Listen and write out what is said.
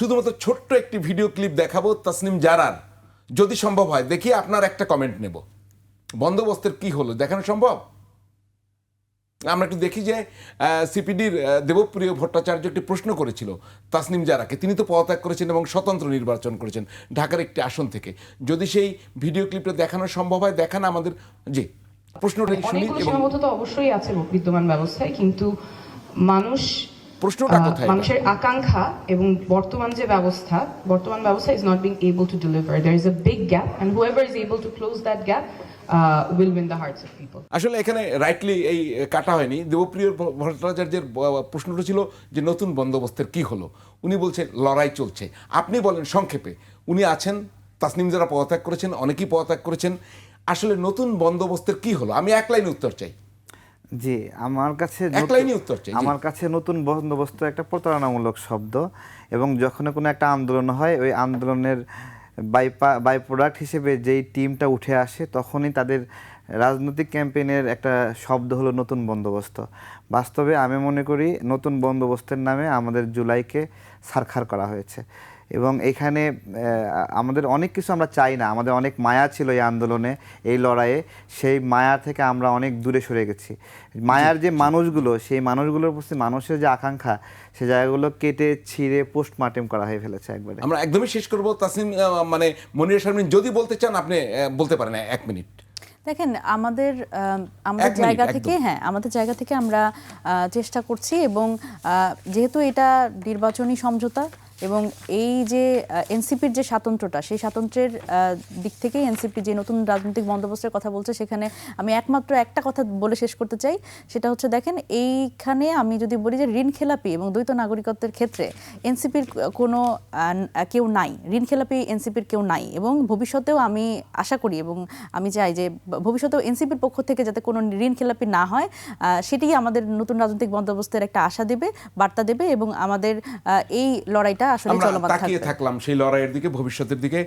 শুধুমাত্র ছোট্ট একটি ভিডিও ক্লিপ দেখাবো তাসনিম জারার। যদি সম্ভব হয় দেখি আপনার একটা কমেন্ট নেব। বন্দোবস্তের কি হলো? দেখানো সম্ভব? আমরা একটু দেখি যে সিপিডির দেবপ্রিয় ভট্টাচার্য একটি প্রশ্ন করেছিল তাসনিম জারাকে। তিনি তো পদত্যাগ করেছেন এবং স্বতন্ত্র নির্বাচন করেছেন ঢাকার একটি আসন থেকে। যদি সেই ভিডিও ক্লিপটা দেখানো সম্ভব হয় দেখান আমাদের। জি প্রশ্নটা শুনি এবং সীমাবদ্ধতা অবশ্যই আছে বিদ্যমান ব্যবস্থায় কিন্তু মানুষ প্রশ্নটা কোথায়? মানুষের আকাঙ্ক্ষা এবং বর্তমান যে ব্যবস্থা বর্তমান ব্যবস্থা is not being able to deliver there is a big gap and whoever is able to close that gap will win the hearts of people আসলে এখানে রাইটলি এই কাটা হয়নি। দেবপ্রিয় ভট্টাচার্যের প্রশ্নটা ছিল যে নতুন বন্দোবস্তের কি হলো? উনি বলছেন লড়াই চলছে। আপনি বলেন সংক্ষেপে উনি আছেন তাসনিম যারা পদত্যাগ করেছেন অনেকেই পদত্যাগ করেছেন। আসলে নতুন বন্দোবস্তের কি হলো? আমি এক লাইনে উত্তর চাই। জি আমার কাছে এক লাইনে উত্তর চাই, আমার কাছে নতুন বন্দোবস্ত একটা প্রতারণামূলক শব্দ এবং যখন কোনো একটা আন্দোলন হয় ওই আন্দোলনের বাইপা বাই প্রোডাক্ট হিসেবে যেই টিমটা উঠে আসে তখনই তাদের রাজনৈতিক ক্যাম্পেইনের একটা শব্দ হলো নতুন বন্দোবস্ত। বাস্তবে আমি মনে করি নতুন বন্দোবস্তের নামে আমাদের জুলাইকে সারখার করা হয়েছে। এবং এখানে আহ, আমাদের অনেক কিছু আমরা চাই না। আমাদের অনেক মায়া ছিল এই আন্দোলনে এই লড়াইয়ে। সেই মায়া থেকে আমরা অনেক দূরে সরে গেছি। মায়ার যে মানুষগুলো সেই মানুষগুলোর প্রতি মানুষের যে আকাঙ্ক্ষা সে জায়গাগুলো কেটে ছিঁড়ে পোস্টমার্টেম করা হয়ে ফেলেছে একবারে। আমরা একদমই শেষ করব। তাসনিম আহ, মানে মনির শারমিন যদি বলতে চান আপনি বলতে পারেন এক মিনিট। দেখেন আমাদের আম, আমাদের জায়গা থেকে হ্যাঁ আমাদের জায়গা থেকে আমরা আহ, চেষ্টা করছি এবং আহ, যেহেতু এটা নির্বাচনী সমঝোতা এবং এই যে এনসিপির যে স্বাতন্ত্রটা সেই স্বাতন্ত্র্যের আহ, দিক থেকেই এনসিপি যে নতুন রাজনৈতিক বন্দোবস্তের কথা বলছে সেখানে আমি একমাত্র একটা কথা বলে শেষ করতে চাই। সেটা হচ্ছে দেখেন এইখানে আমি যদি বলি যে ঋণ খেলাপি এবং দ্বৈত নাগরিকত্বের ক্ষেত্রে এনসিপির কোনো কেউ নাই। ঋণ খেলাপি এনসিপির কেউ নাই এবং ভবিষ্যতেও আমি আশা করি এবং আমি চাই যে ভবিষ্যতেও এনসিপির পক্ষ থেকে যাতে কোনো ঋণ খেলাপি না হয় সেটি আমাদের নতুন রাজনৈতিক বন্দোবস্তের একটা আশা দেবে বার্তা দেবে এবং আমাদের এই লড়াইটা আসলে আমরা চলমান তাকিয়ে থাকলাম সেই লড়াইয়ের দিকে ভবিষ্যতের দিকে।